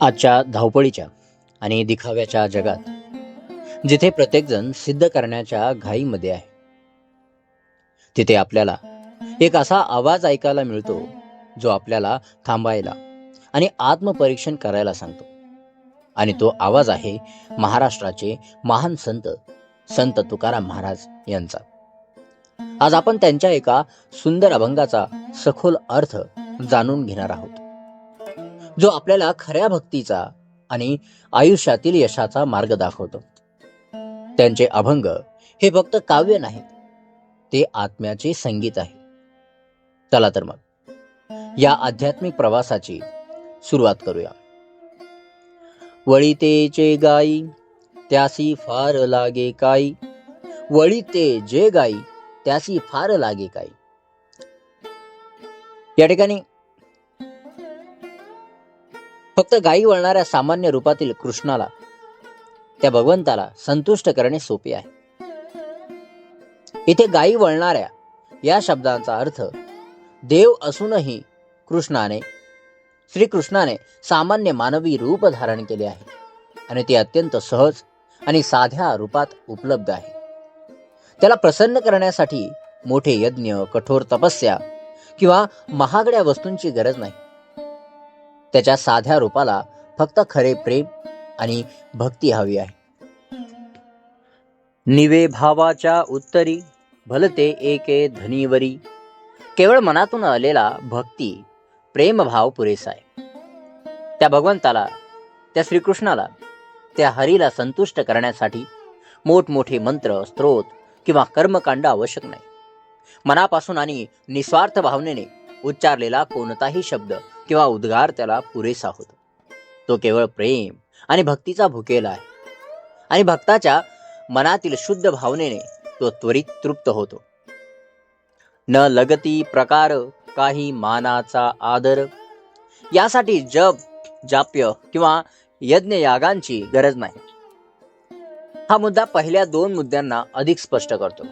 आजच्या धावपळीच्या आणि दिखाव्याच्या जगात जिथे प्रत्येकजण सिद्ध करण्याच्या घाईमध्ये आहे. तिथे आपल्याला एक असा आवाज ऐकायला मिळतो जो आपल्याला थांबायला आणि आत्मपरीक्षण करायला सांगतो. आणि तो आवाज आहे महाराष्ट्राचे महान संत संत तुकाराम महाराज यांचा. आज आपण त्यांच्या एका सुंदर अभंगाचा सखोल अर्थ जाणून घेणार आहोत. जो आपल्याला खऱ्या भक्तीचा आणि आयुष्यातील यशाचा मार्ग दाखवतो. त्यांचे अभंग हे फक्त काव्य नाहीत ते आत्म्याचे संगीत आहे. चला तर मग या आध्यात्मिक प्रवासाची सुरुवात करूया. वळीतेचे गाई त्यासी फार लागे काई. वळीते जे गाई त्यासी फार लागे काई. या ठिकाणी फक्त गायी वळणाऱ्या सामान्य रूपातील कृष्णाला त्या भगवंताला संतुष्ट करणे सोपे आहे. इथे गायी वळणाऱ्या या शब्दांचा अर्थ देव असूनही कृष्णाने श्रीकृष्णाने सामान्य मानवी रूप धारण केले आहे आणि ते अत्यंत सहज आणि साध्या रूपात उपलब्ध आहे. त्याला प्रसन्न करण्यासाठी मोठे यज्ञ कठोर तपस्या किंवा महागड्या वस्तूंची गरज नाही. त्याच्या साध्या रूपाला फक्त खरे प्रेम आणि भक्ती हवी आहे. निवे भावाच्या उत्तरी भलते एके धनीवरी. केवळ मनातून आलेला भक्ती प्रेमभाव पुरेसा आहे. त्या भगवंताला त्या श्रीकृष्णाला त्या हरीला संतुष्ट करण्यासाठी मोठमोठे मंत्र स्त्रोत किंवा कर्मकांड आवश्यक नाही. मनापासून आणि निस्वार्थ भावनेने उच्चारलेला कोणताही शब्द किंवा उद्गार त्याला पुरेसा होतो. तो केवळ प्रेम आणि भक्तीचा भुकेला आहे. आणि भक्ताच्या मनातील शुद्ध भावनेने तो त्वरित तृप्त होतो. न लगती प्रकार काही मानाचा आदर. यासाठी जप जाप्य किंवा यज्ञ यागांची गरज नाही. हा मुद्दा पहिल्या दोन मुद्द्यांना अधिक स्पष्ट करतो.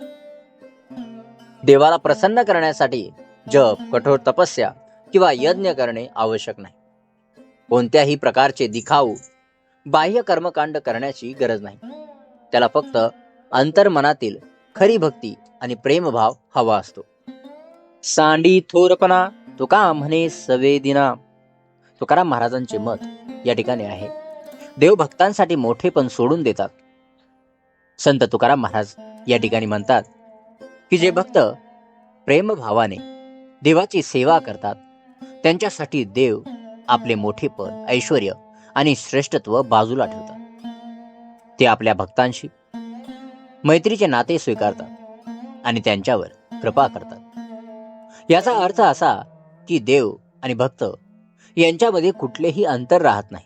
देवाला प्रसन्न करण्यासाठी जप कठोर तपस्या किंवा यज्ञ करणे आवश्यक नाही. कोणत्याही प्रकारचे दिखाऊ बाह्य कर्मकांड करण्याची गरज नाही. त्याला फक्त अंतर्मनातील खरी भक्ती आणि प्रेमभाव हवा असतो. सांडी थोरपणा तुका म्हणे सवेदिना. तुकाराम महाराजांचे मत या ठिकाणी आहे. देव भक्तांसाठी मोठेपण सोडून देतात. संत तुकाराम महाराज या ठिकाणी म्हणतात की जे भक्त प्रेमभावाने देवाची सेवा करतात त्यांच्यासाठी देव आपले मोठेपण ऐश्वर आणि श्रेष्ठत्व बाजूला ठेवतात. ते आपल्या भक्तांशी मैत्रीचे नाते स्वीकारतात आणि त्यांच्यावर कृपा करतात. याचा अर्थ असा की देव आणि भक्त यांच्यामध्ये कुठलेही अंतर राहत नाही.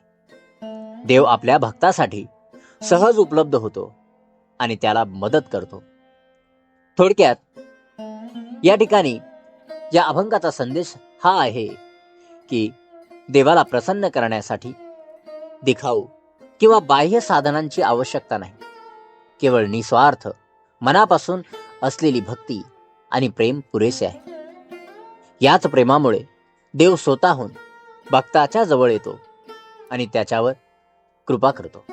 देव आपल्या भक्तासाठी सहज उपलब्ध होतो आणि त्याला मदत करतो. थोडक्यात या ठिकाणी या अभंगाचा संदेश हा आहे की देवाला प्रसन्न करण्यासाठी दिखाऊ किंवा बाह्य साधनांची आवश्यकता नाही. केवळ निस्वार्थ मनापासून असलेली भक्ती आणि प्रेम पुरेसे आहे. याच प्रेमामुळे देव स्वतःहून भक्ताच्या जवळ येतो आणि त्याच्यावर कृपा करतो.